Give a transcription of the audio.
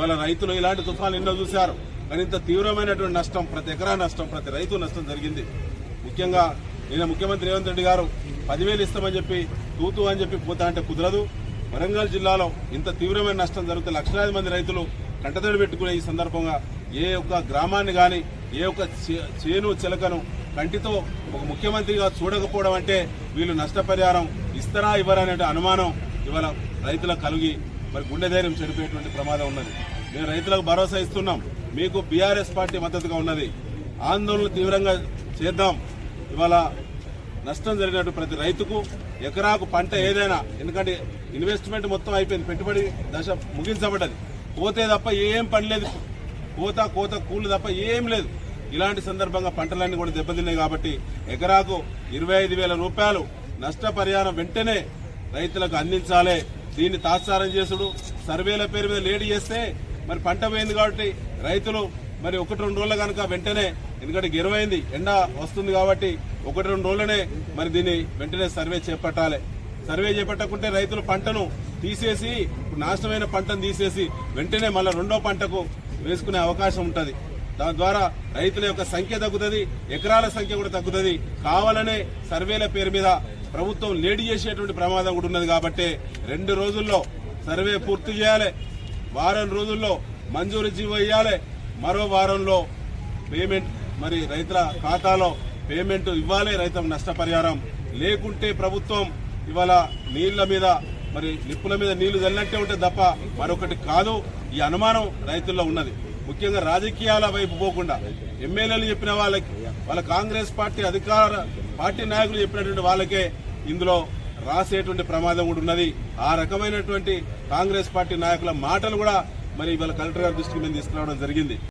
ఇవాళ రైతులు ఇలాంటి తుఫాను ఎన్నో చూశారు. కానీ ఇంత తీవ్రమైనటువంటి నష్టం ప్రతి ఎకరా నష్టం ప్రతి రైతు నష్టం జరిగింది. ముఖ్యంగా నిన్న ముఖ్యమంత్రి రేవంత్ రెడ్డి గారు పదివేలు ఇస్తామని చెప్పి తూతూ అని చెప్పి పోతా అంటే కుదరదు. వరంగల్ జిల్లాలో ఇంత తీవ్రమైన నష్టం జరిగితే లక్షలాది మంది రైతులు కంటతడి పెట్టుకునే ఈ సందర్భంగా ఏ ఒక్క గ్రామాన్ని కానీ ఏ ఒక్క చే- చేను చిలకను కంటితో ఒక ముఖ్యమంత్రిగా చూడకపోవడం అంటే వీళ్ళు నష్టపరిహారం ఇస్తారా ఇవ్వరా అనే అనుమానం ఇవాళ రైతులకు కలిగి మరి గుండె ధైర్యం చెడిపోయేటువంటి ప్రమాదం ఉన్నది. మేము రైతులకు భరోసా ఇస్తున్నాం. మీకు బీఆర్ఎస్ పార్టీ మద్దతుగా ఉన్నది. ఆందోళన తీవ్రంగా చేద్దాం. ఇవాళ నష్టం జరిగినట్టు ప్రతి రైతుకు ఎకరాకు పంట ఏదైనా ఎందుకంటే ఇన్వెస్ట్మెంట్ మొత్తం అయిపోయింది. పెట్టుబడి దశ ముగించబడ్డది. పోతే తప్ప ఏం పని లేదు. కోత కోత కూలి తప్ప ఏం లేదు. ఇలాంటి సందర్భంగా పంటలన్నీ కూడా దెబ్బతిన్నాయి కాబట్టి ఎకరాకు ఇరవై ఐదు వేల రూపాయలు నష్టపరిహారం వెంటనే రైతులకు అందించాలి. దీన్ని తాత్సారం చేసుడు. సర్వేల పేరు మీద లేట్ చేస్తే మరి పంట పోయింది కాబట్టి రైతులు మరి ఒకటి రెండు రోజులు కనుక వెంటనే ఎందుకంటే గిరవైంది ఎండ వస్తుంది కాబట్టి ఒకటి రెండు రోజులనే మరి దీన్ని వెంటనే సర్వే చేపట్టాలి. సర్వే చేపట్టకుంటే రైతులు పంటను తీసేసి నాశనమైన పంటను తీసేసి వెంటనే మళ్ళీ రెండో పంటకు వేసుకునే అవకాశం ఉంటుంది. దాని ద్వారా రైతుల యొక్క సంఖ్య తగ్గుతుంది ఎకరాల సంఖ్య కూడా తగ్గుతుంది. కావాలనే సర్వేల పేరు మీద ప్రభుత్వం లేడీ చేసేటువంటి ప్రమాదం కూడా ఉన్నది కాబట్టి రెండు రోజుల్లో సర్వే పూర్తి చేయాలి. వారం రోజుల్లో మంజూరు జీవో ఇవ్వాలి మరో వారంలో పేమెంట్ మరి రైతుల ఖాతాలో పేమెంట్ ఇవ్వాలి. రైతులకు నష్టపరిహారం లేకుంటే ప్రభుత్వం ఇవాళ నీళ్ళ మీద మరి నిప్పుల మీద నీళ్ళు చల్లినట్టే ఉంటే తప్ప మరొకటి కాదు. ఈ అనుమానం రైతుల్లో ఉన్నది. ముఖ్యంగా రాజకీయాల వైపు పోకుండా ఎమ్మెల్యేలు చెప్పిన వాళ్ళకి వాళ్ళ కాంగ్రెస్ పార్టీ అధికార పార్టీ నాయకులు చెప్పినటువంటి వాళ్ళకే ఇందులో రాసేటువంటి ప్రమాదం కూడా ఉన్నది. ఆ రకమైనటువంటి కాంగ్రెస్ పార్టీ నాయకుల మాటలు కూడా మరి ఇవాళ కలెక్టర్ గారి దృష్టికి మేము తీసుకురావడం జరిగింది.